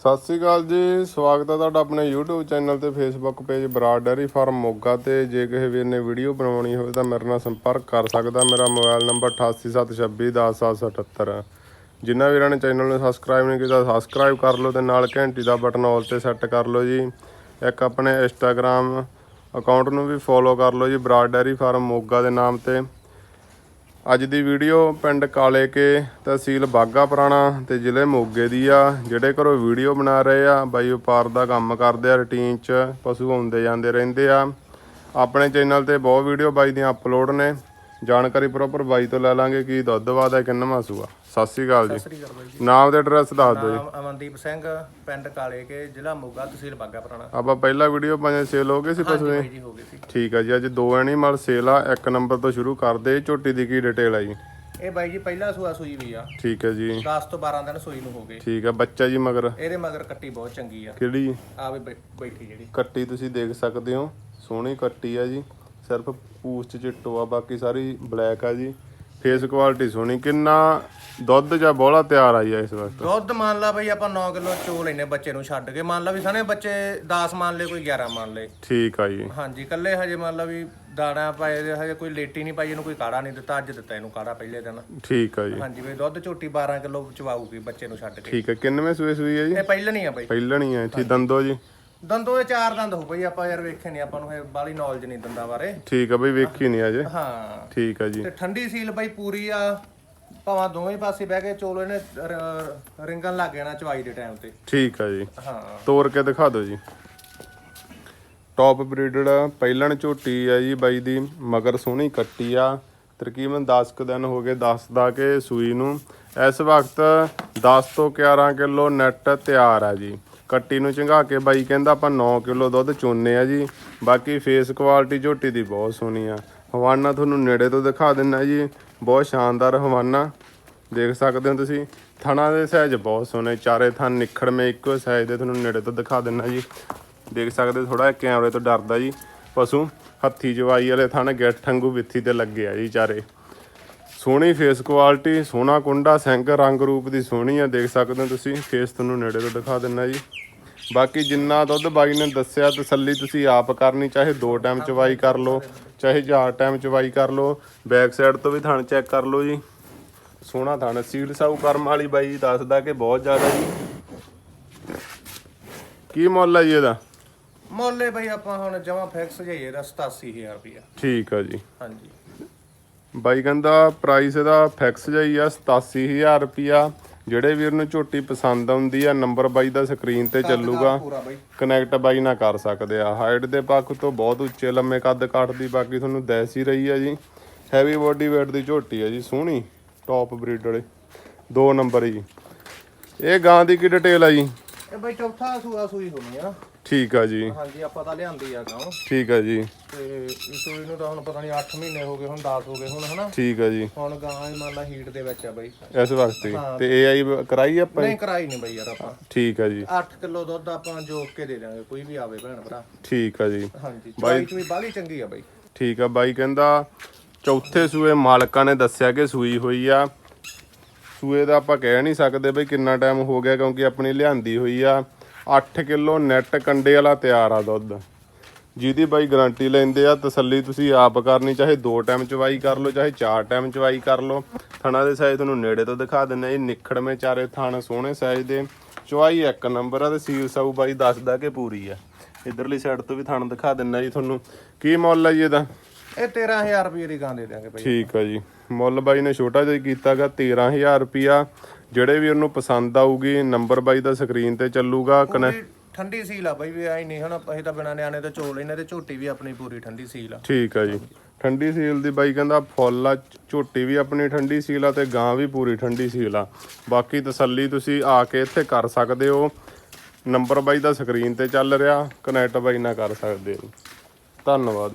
ਸਤਿ ਸ੍ਰੀ ਅਕਾਲ ਜੀ, ਸਵਾਗਤ ਹੈ ਤੁਹਾਡਾ ਆਪਣੇ YouTube ਚੈਨਲ ਤੇ Facebook page Brar dairy farm Moga ਤੇ। ਜੇ ਕਿਸੇ ਵੀਰ ਨੇ ਵੀਡੀਓ ਬਣਾਉਣੀ ਹੋਵੇ ਤਾਂ ਮੇਰੇ ਨਾਲ ਸੰਪਰਕ ਕਰ ਸਕਦਾ। ਮੇਰਾ ਮੋਬਾਈਲ ਨੰਬਰ 8876210778 ਜਿਨ੍ਹਾਂ ਵੀਰਾਂ ਨੇ ਚੈਨਲ ਨੂੰ ਸਬਸਕ੍ਰਾਈਬ ਨਹੀਂ ਕੀਤਾ ਸਬਸਕ੍ਰਾਈਬ ਕਰ ਲਓ ਤੇ ਨਾਲ ਘੰਟੀ ਦਾ ਬਟਨ ਆਲ ਤੇ ਸੈੱਟ ਕਰ ਲਓ ਜੀ। ਇੱਕ ਆਪਣੇ Instagram ਅਕਾਊਂਟ ਨੂੰ ਵੀ ਫੋਲੋ ਕਰ ਲਓ ਜੀ ਬਰਾਡ ਡੈਰੀ ਫਾਰਮ ਮੋਗਾ ਦੇ ਨਾਮ ਤੇ। ਅੱਜ ਦੀ ਵੀਡੀਓ ਪਿੰਡ ਕਾਲੇ ਕੇ ਤਹਿਸੀਲ ਬਾਗਾ ਪੁਰਾਣਾ ਤੇ ਜ਼ਿਲ੍ਹੇ ਮੋਗੇ ਦੀ ਆ, ਜਿਹੜੇ ਘਰੋਂ ਵੀਡੀਓ ਬਣਾ ਰਹੇ ਆ, ਬਾਈ ਵਪਾਰ ਦਾ ਕੰਮ ਕਰਦੇ ਆ ਰੂਟੀਨ 'ਚ ਪਸ਼ੂ ਆਉਂਦੇ ਜਾਂਦੇ ਰਹਿੰਦੇ ਆ। ਆਪਣੇ ਚੈਨਲ ਤੇ ਬਹੁਤ ਵੀਡੀਓ ਬਾਈ ਦੀਆਂ ਅਪਲੋਡ ਨੇ, ਜਾਣਕਾਰੀ ਪ੍ਰੋਪਰ ਬਾਈ ਤੋਂ ਲੈ ਲਾਂਗੇ ਕੀ ਦੁੱਧ ਵਾਦਾ ਹੈ ਕਿੰਨਾ ਸੂਆ ਸਤਿ ਸ੍ਰੀ ਅਕਾਲ ਜੀ। ਸ੍ਰੀ ਅਕਾਲ ਬਾਈ ਜੀ। ਨਾਮ ਤੇ ਐਡਰੈਸ ਦੱਸ ਦਿਓ ਜੀ। ਨਾਮ ਅਮਨਦੀਪ ਸਿੰਘ ਪਿੰਡ ਕਾਲੇ ਕੇ ਜ਼ਿਲ੍ਹਾ ਮੋਗਾ ਤਹਿਸੀਲ ਬਾਗਾ ਪੁਰਾਣਾ। ਆਪਾਂ ਪਹਿਲਾ ਵੀਡੀਓ ਪਾਇਆ ਸੇਲ ਹੋ ਗਈ ਸੀ ਪਸ਼ੂ ਬਾਈ ਜੀ ਹੋ ਗਈ ਸੀ। ਠੀਕ ਆ ਜੀ ਅੱਜ ਦੋ ਐਨੀਮਲ ਸੇਲ ਆ ਇੱਕ ਨੰਬਰ ਤੋਂ ਸ਼ੁਰੂ ਕਰਦੇ ਝੋਟੀ ਦੀ ਕੀ ਡਿਟੇਲ ਆ ਜੀ? ਇਹ ਬਾਈ ਜੀ ਪਹਿਲਾ ਸੂਆ ਸੂਈ ਵੀ ਆ। ਠੀਕ ਹੈ ਜੀ। 10 ਤੋਂ 12 ਦਿਨ ਸੂਈ ਨੂੰ ਹੋ ਗਏ। ਠੀਕ ਆ ਬੱਚਾ ਜੀ ਮਗਰ? ਇਹਦੇ ਮਗਰ ਕੱਟੀ ਬਹੁਤ ਚੰਗੀ ਆ। ਕਿਹੜੀ? ਆ ਵੀ ਬੈ- ਬੈਠੀ ਜਿਹੜੀ। ਕੱਟੀ ਤੁਸੀਂ ਦੇਖ ਸਕਦੇ ਹੋ ਸੋਹਣੀ ਕੱਟੀ ਆ ਜੀ। ਸਿਰਫ ਪੂਛ ਚ ਚਿੱਟੋ ਆ ਬਾਕੀ ਸਾਰੀ ਬਲੈਕ ਆ ਜੀ। ਫੇਸ ਕੁਆਲਿਟੀ ਸੋਹਣੀ ਕਿੰਨਾ ਦੁੱਧ ਜਾਂ ਬੋਲਾ ਤਿਆਰ ਆ ਜੀ ਇਸ ਵਕਤ ਦੁੱਧ ਮੰਨ ਲਾ ਬਈ ਆਪਾਂ 9 ਕਿਲੋ ਚੋ ਲੈਨੇ ਬੱਚੇ ਨੂੰ ਛੱਡ ਕੇ। ਮੰਨ ਲਾ ਵੀ ਸਣੇ ਬੱਚੇ 10 ਮੰਨ ਲਏ ਕੋਈ 11 ਮੰਨ ਲਏ। ਠੀਕ ਆ ਜੀ। ਹਾਂਜੀ ਕੱਲੇ ਹਜੇ ਮੰਨ ਲਾ ਵੀ ਦਾਣਾ ਪਾਏ ਦੇ ਹਜੇ ਕੋਈ ਲੇਟੀ ਨਹੀਂ ਪਾਈ ਇਹਨੂੰ ਕੋਈ ਕਾੜਾ ਨਹੀਂ ਦਿੱਤਾ ਅੱਜ ਦਿੱਤਾ ਇਹਨੂੰ ਕਾੜਾ ਪਹਿਲੇ ਦਿਨ। ਠੀਕ ਆ ਜੀ। ਹਾਂਜੀ ਬਈ ਦੁੱਧ ਝੋਟੀ 12 ਕਿਲੋ ਚਵਾਊਗੀ ਬੱਚੇ ਨੂੰ ਛੱਡ ਕੇ। ਠੀਕ ਆ ਕਿੰਨਵੇਂ ਸੂਏ ਸੂਈ ਆ ਜੀ? ਇਹ ਪਹਿਲਾਂ ਨਹੀਂ ਆ ਬਈ। ਪਹਿਲਣੀ ਆ ਠੀਕ ਦੰਦੋ ਜੀ। ਦੰਦੋਂ ਦੇ ਚਾਰ ਦੰਦ ਹੋ ਪਈ ਆਪਾਂ ਯਾਰ ਵੇਖੇ ਨਹੀਂ ਆਪਾਂ ਨੂੰ ਇਹ ਬਾਲੀ ਨੌਲੇਜ ਨਹੀਂ ਦੰਦਾਂ ਬਾਰੇ। ਠੀਕ ਆ ਬਈ ਵੇਖੀ ਨਹੀਂ ਅਜੇ। ਹਾਂ। ਠੀਕ ਆ ਜੀ। ਤੇ ਠੰਡੀ ਸੀਲ ਬਈ ਪੂਰੀ ਆ ਭਾਵਾਂ ਦੋਵੇਂ ਪਾਸੇ ਬਹਿ ਕੇ ਚੋਲੋ ਇਹਨੇ ਰ- ਰਿੰਗਣ ਲੱਗ ਜਾਣਾ ਚਵਾਈ ਦੇ ਟਾਈਮ ਤੇ। ਠੀਕ ਆ ਜੀ। ਹਾਂ। ਤੋੜ ਕੇ ਦਿਖਾ ਦਿਓ ਜੀ। ਟੌਪ ਬਰੀਡਡ ਪਹਿਲਣ ਝੋਟੀ ਆ ਜੀ ਬਾਈ ਦੀ ਮਗਰ ਸੋਹਣੀ ਕੱਟੀ ਆ। ਤਕਰੀਬਨ 10 ਕੁ ਦਿਨ ਹੋ ਗਏ 10 ਦਾ ਕੇ ਸੂਈ ਨੂੰ। ਇਸ ਵਕਤ 10 ਤੋਂ 11 ਕਿਲੋ ਨੈਟ ਤਿਆਰ ਆ ਜੀ। ਕੱਟੀ ਨੂੰ ਚੰਗਾ ਕੇ ਬਾਈ ਕਹਿੰਦਾ ਆਪਾਂ 9 ਕਿਲੋ ਦੁੱਧ ਚੋਨੇ ਆ ਜੀ। ਬਾਕੀ ਫੇਸ ਕੁਆਲਿਟੀ ਝੋਟੀ ਦੀ ਬਹੁਤ ਸੋਹਣੀ ਆ। ਹਵਾਨਾ ਤੁਹਾਨੂੰ ਨੇੜੇ ਤੋਂ ਦਿਖਾ ਦਿੰਨਾ ਜੀ। ਬਹੁਤ ਸ਼ਾਨਦਾਰ ਹਵਾਨਾ। ਦੇਖ ਸਕਦੇ ਹੋ ਤੁਸੀਂ। ਥਣਾ ਦੇ ਸਾਈਜ਼ ਬਹੁਤ ਸੋਹਣੇ। ਚਾਰੇ ਥਣ ਨਿਖੜਵੇਂ ਇੱਕੋ ਸਾਈਜ਼ ਦੇ ਤੁਹਾਨੂੰ ਨੇੜੇ ਤੋਂ ਦਿਖਾ ਦਿੰਨਾ ਜੀ। ਦੇਖ ਸਕਦੇ ਥੋੜਾ ਕੈਮਰੇ ਤੋਂ ਡਰਦਾ ਜੀ। ਪਸ਼ੂ ਹੱਥੀ ਜਵਾਈ ਵਾਲੇ ਥਣ ਗਿੱਠ ਠੰਗੂ ਵਿੱਥੀ ਤੇ ਲੱਗੇ ਆ ਜੀ ਚਾਰੇ। ਸੋਹਣੀ ਫੇਸ ਕੁਆਲਿਟੀ ਸੋਹਣਾ ਕੁੰਡਾ ਸਿੰਘ ਰੰਗ ਰੂਪ ਦੀ ਸੋਹਣੀ ਆ ਦੇਖ ਸਕਦੇ ਹੋ ਤੁਸੀਂ ਫੇਸ ਤੁਹਾਨੂੰ ਨੇੜੇ ਤੋਂ ਦਿਖਾ ਦਿੰਨਾ ਜੀ। ਬਾਕੀ ਜਿੰਨਾ ਦੁੱਧ ਬਾਈ ਨੇ ਦੱਸਿਆ ਤਸੱਲੀ ਤੁਸੀਂ ਆਪ ਕਰਨੀ ਚਾਹੇ ਦੋ ਟਾਈਮ ਚਵਾਈ ਕਰ ਲਓ ਚਾਹੇ ਚਾਰ ਟਾਈਮ ਚਵਾਈ ਕਰ ਲਓ ਬੈਕ ਸਾਈਡ ਤੋਂ ਵੀ ਥਣ ਚੈੱਕ ਕਰ ਲਓ ਜੀ। ਸੋਹਣਾ ਥਣ ਸੀਲ ਸਾਊ ਕਰਮ ਵਾਲੀ ਬਾਈ ਦੱਸਦਾ ਕਿ ਬਹੁਤ ਜ਼ਿਆਦਾ ਜੀ। ਕੀ ਮੁੱਲ ਹੈ ਜੀ ਇਹਦਾ? ਮੁੱਲੇ ਬਈ ਆਪਾਂ ਹੁਣ ਜਮਾ ਫਿਕਸ ਜਾਈਏ ਦਾ 87000 ਰੁਪਇਆ। ਠੀਕ ਆ ਜੀ। ਹਾਂਜੀ। ਬਾਈ ਕਹਿੰਦਾ ਪ੍ਰਾਈਸ ਇਹਦਾ ਫਿਕਸ ਜਾਈ ਆ 87000 ਰੁਪਿਆ ਜਿਹੜੇ ਵੀਰ ਨੂੰ ਝੋਟੀ ਪਸੰਦ ਆਉਂਦੀ ਆ ਨੰਬਰ ਬਾਈ ਦਾ ਸਕਰੀਨ ਤੇ ਚੱਲੂਗਾ। ਕਨੈਕਟ ਬਾਈ। ਨਾਲ ਕਰ ਸਕਦੇ ਆ। ਹਾਈਟ ਦੇ ਪੱਖ ਤੋਂ ਬਹੁਤ ਉੱਚੇ ਲੰਮੇ ਕੱਦ ਕੱਟਦੀ ਬਾਕੀ ਤੁਹਾਨੂੰ ਦੱਸ ਹੀ ਰਹੀ ਆ ਜੀ। ਹੈਵੀ ਬੋਡੀ weight ਦੀ ਝੋਟੀ ਆ ਜੀ ਸੋਹਣੀ ਟੌਪ ਬਰੀਡ ਵਾਲੇ। ਦੋ ਨੰਬਰ ਜੀ। ਇਹ ਗਾਂ ਦੀ ਕੀ ਡਿਟੇਲ ਆ ਜੀ? ਇਹ ਬਈ ਚੌਥਾ ਸੂਆ ਸੂਈ ਹੋਣੀ ਆ। ਠੀਕ ਆ ਜੀ। ਹਾਂਜੀ ਆਪਾਂ ਤਾਂ ਲਿਆਂਦੀ ਆ ਗਾਂ। ਠੀਕ ਆ ਜੀ। ਤੇ ਇਸ ਸੂਈ ਨੂੰ ਤਾਂ ਹੁਣ ਪਤਾ ਨਹੀਂ 8 ਮਹੀਨੇ ਹੋ ਗਏ ਹੁਣ 10 ਹੋ ਗਏ ਹੁਣ ਹਨਾ? ਠੀਕ ਆ ਜੀ। ਹੁਣ ਗਾਂ ਇਹ ਮੰਨ ਲਾ ਹੀਟ ਦੇ ਵਿੱਚ ਆ ਬਈ। ਇਸ ਵਕਤ ਹੀ। ਤੇ ਏਆਈ ਕਰਾਈ ਆਪਾਂ ਜੀ? ਨਹੀਂ ਕਰਾਈ ਨਹੀਂ ਬਈ ਯਾਰ ਆਪਾਂ। ਠੀਕ ਆ ਜੀ। 8 ਕਿਲੋ ਦੁੱਧ ਆਪਾਂ ਜੋਕ ਕੇ ਦੇ ਦਾਂਗੇ ਕੋਈ ਵੀ ਆਵੇ ਭੈਣ ਭਰਾ। ਠੀਕ ਆ ਜੀ। ਹਾਂਜੀ ਚਵਾਈ ਚ ਵੀ ਬਾਲੀ ਚੰਗੀ ਆ ਬਈ। ਠੀਕ ਆ ਬਾਈ ਕਹਿੰਦਾ ਚੌਥੇ ਸੂਏ ਮਾਲਕਾਂ ਨੇ ਦੱਸਿਆ ਕਿ ਸੂਈ ਹੋਈ ਆ। ਸੂਏ ਦਾ ਆਪਾਂ ਕਹਿ ਨਹੀਂ ਸਕਦੇ ਬਈ ਕਿੰਨਾ ਟਾਈਮ ਹੋ ਗਿਆ ਕਿਉਂਕਿ ਆਪਣੀ ਲਿਆਂਦੀ ਹੋਈ ਆ। 8 ਕਿਲੋ ਨੈਟ ਕੰਡੇ ਵਾਲਾ ਤਿਆਰ ਆ ਦੁੱਧ। ਜਿਹਦੀ ਬਾਈ ਗਾਰੰਟੀ ਲੈਂਦੇ ਆ ਤਸੱਲੀ ਤੁਸੀਂ ਆਪ ਕਰਨੀ ਚਾਹੇ ਦੋ ਟਾਈਮ ਚਵਾਈ ਕਰ ਲਓ ਚਾਹੇ ਚਾਰ ਟਾਈਮ ਚਵਾਈ ਕਰ ਲਓ। ਥਣਾ ਦੇ ਸਾਈਜ਼ ਤੁਹਾਨੂੰ ਨੇੜੇ ਤੋਂ ਦਿਖਾ ਦਿੰਨੇ ਇਹ ਨਿਖੜਵੇਂ ਚਾਰੇ ਥਣ ਸੋਹਣੇ ਸਾਈਜ਼ ਦੇ। ਚਵਾਈ ਇੱਕ ਨੰਬਰ ਆ ਤੇ ਸੀਲ ਸਾਊ ਬਾਈ ਦੱਸਦਾ ਕਿ ਪੂਰੀ ਆ। ਇਧਰਲੀ ਸਾਈਡ ਤੋਂ ਵੀ ਥਣ ਦਿਖਾ ਦਿੰਨਾ ਜੀ ਤੁਹਾਨੂੰ। ਕੀ ਮੁੱਲ ਆ ਜੀ ਇਹਦਾ? ਇਹ 13000 ਰੁਪਏ ਦੀ ਗਾਂ ਦੇ ਦਾਂਗੇ ਬਈ। ਠੀਕ ਆ ਜੀ। ਮੁੱਲ ਬਾਈ ਨੇ ਛੋਟਾ ਜਿਹਾ ਕੀਤਾਗਾ 13000 ਰੁਪਿਆ ਜਿਹੜੇ ਵੀਰ ਨੂੰ ਪਸੰਦ ਆਊਗੀ ਨੰਬਰ ਬਾਈ ਦਾ ਸਕਰੀਨ ਤੇ ਚੱਲੂਗਾ ਕਨੇ ਪੂਰੀ ਠੰਡੀ ਸੀਲ ਆ ਬਾਈ, ਵੀ ਆਈ ਨਹੀਂ ਹਨਾ, ਅਸੀਂ ਤਾਂ ਬਿਨਾ ਨਿਆਣੇ ਤੇ ਚੋਲ ਲੈਨੇ ਤੇ ਝੋਟੀ ਵੀ ਆਪਣੀ ਪੂਰੀ ਠੰਡੀ ਸੀਲ ਆ। ਠੀਕ ਆ ਜੀ। ਠੰਡੀ ਸੀਲ ਦੀ ਬਾਈ ਕਹਿੰਦਾ ਫੁੱਲ ਆ, ਝੋਟੀ ਵੀ ਆਪਣੀ ਠੰਡੀ ਸੀਲ ਆ ਤੇ ਗਾਂ ਵੀ ਪੂਰੀ ਠੰਡੀ ਸੀਲ ਆ। ਬਾਕੀ ਤਸੱਲੀ ਤੁਸੀਂ ਆ ਕੇ ਇੱਥੇ ਕਰ ਸਕਦੇ ਹੋ। ਨੰਬਰ ਬਾਈ ਦਾ ਸਕਰੀਨ ਤੇ ਚੱਲ ਰਿਹਾ, ਕਨੈਕਟ ਬਾਈ ਨਾਲ ਕਰ ਸਕਦੇ ਹੋ। ਧੰਨਵਾਦ।